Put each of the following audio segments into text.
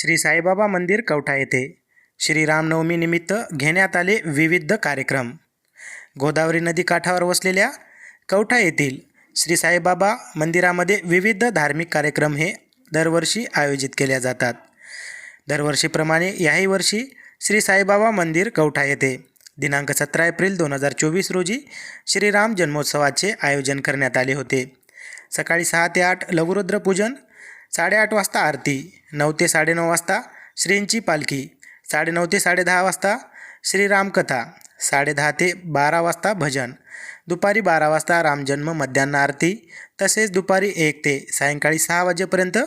श्री साईबाबा मंदिर कवठा येथे श्री रामनवमीनिमित्त घेण्यात आले विविध कार्यक्रम. गोदावरी नदी काठावर वसलेल्या कवठा येथील श्री साईबाबा मंदिरामध्ये विविध धार्मिक कार्यक्रम हे दरवर्षी आयोजित केले जातात. दरवर्षीप्रमाणे याही वर्षी श्री साईबाबा मंदिर कवठा येथे दिनांक सतरा एप्रिल दोन हजार चोवीस रोजी श्रीराम जन्मोत्सवाचे आयोजन करण्यात आले होते. सकाळी सहा ते आठ लघुरुद्रपूजन साडेआठ वाजता आरती नऊ ते साडेनऊ वाजता श्रींची पालखी साडेनऊ ते साडेदहा वाजता श्रीरामकथा साडेदहा ते बारा वाजता भजन दुपारी बारा वाजता रामजन्म मध्यान्ह आरती तसेच दुपारी एक ते सायंकाळी सहा वाजेपर्यंत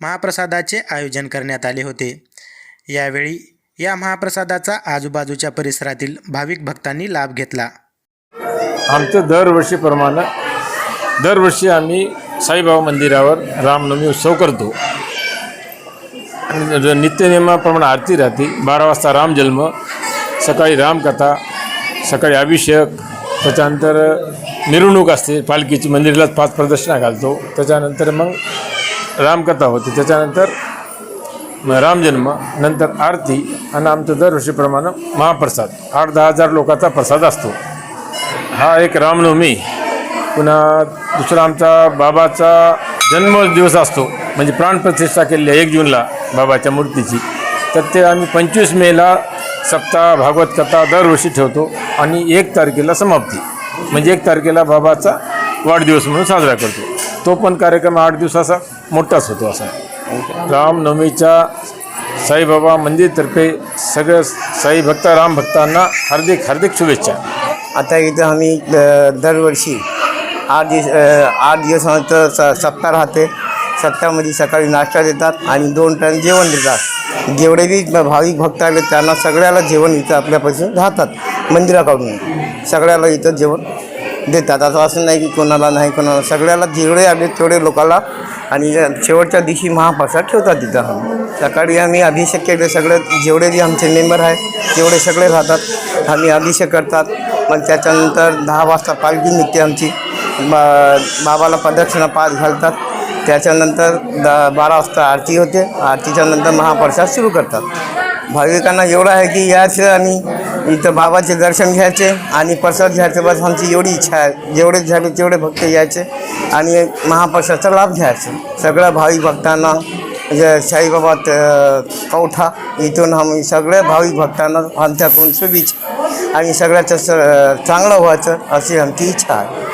महाप्रसादाचे आयोजन करण्यात आले होते. यावेळी या महाप्रसादाचा आजूबाजूच्या परिसरातील भाविक भक्तांनी लाभ घेतला. आमचं दरवर्षीप्रमाणे दरवर्षी आम्ही साईबाबा मंदिरावर रामनवमी उत्सव करतो. आणि नित्यनियमाप्रमाणे आरती राहते बारा वाजता रामजन्म सकाळी रामकथा सकाळी अभिषेक त्याच्यानंतर मिरवणूक असते पालखीची मंदिरालाच पाच प्रदक्षिणा घालतो त्याच्यानंतर मग रामकथा होते त्याच्यानंतर रामजन्म नंतर आरती आणि आमचं दरवर्षीप्रमाणे महाप्रसाद आठ दहा हजार लोकांचा प्रसाद असतो. हा एक रामनवमी पुन्हा दुसरा आमचा बाबाचा जन्मदिवस असतो. म्हणजे प्राणप्रतिष्ठा केलेली आहे एक जूनला बाबाच्या मूर्तीची. तर ते आम्ही पंचवीस मेला सप्ताह भागवत कथा दरवर्षी ठेवतो आणि एक तारखेला समाप्ती. म्हणजे एक तारखेला बाबाचा वाढदिवस म्हणून साजरा करतो. तो पण कार्यक्रम आठ दिवसाचा मोठाच होतो असा. रामनवमीच्या साईबाबा मंदिरतर्फे सगळ्या साई भक्त राम भक्तांना हार्दिक हार्दिक शुभेच्छा. आता इथं आम्ही दरवर्षी आठ दिवस आठ दिवसानंतर स सप्ताह राहते. सप्ताहामध्ये सकाळी नाश्ता देतात आणि दोन टाईम जेवण देतात. जेवढे बी भाविक भक्त आले त्यांना सगळ्याला जेवण इथं आपल्यापासून राहतात मंदिराकडून. सगळ्याला इथं जेवण देतात. असं असं नाही की कोणाला नाही कोणाला सगळ्याला जेवढे आले तेवढे लोकाला आणि शेवटच्या दिवशी महाप्रसाद ठेवतात तिथं. सकाळी आम्ही अभिषेक केले सगळे जेवढे बी आमचे मेंबर आहे तेवढे सगळे राहतात. आम्ही अभिषेक करतात. मग त्याच्यानंतर दहा वाजता पालखी निघते आमची. बाबाला प्रदक्षिणा पाच घालतात. त्याच्यानंतर द बारा वाजता आरती होते. आरतीच्या नंतर महाप्रसाद सुरू करतात. भाविकांना एवढं आहे की यायचं आणि इथं बाबाचे दर्शन घ्यायचे आणि प्रसाद घ्यायचे. बस आमची एवढी इच्छा आहे. जेवढे झाले तेवढे भक्त यायचे आणि महाप्रसादचा लाभ घ्यायचा. सगळ्या भाविक भक्तांना जे साईबाबा त- कवठा इथून आम्ही सगळ्या भाविक भक्तांना आमच्याकडून शुभेच्छा आणि सगळ्याचं स चांगलं व्हायचं अशी आमची इच्छा आहे.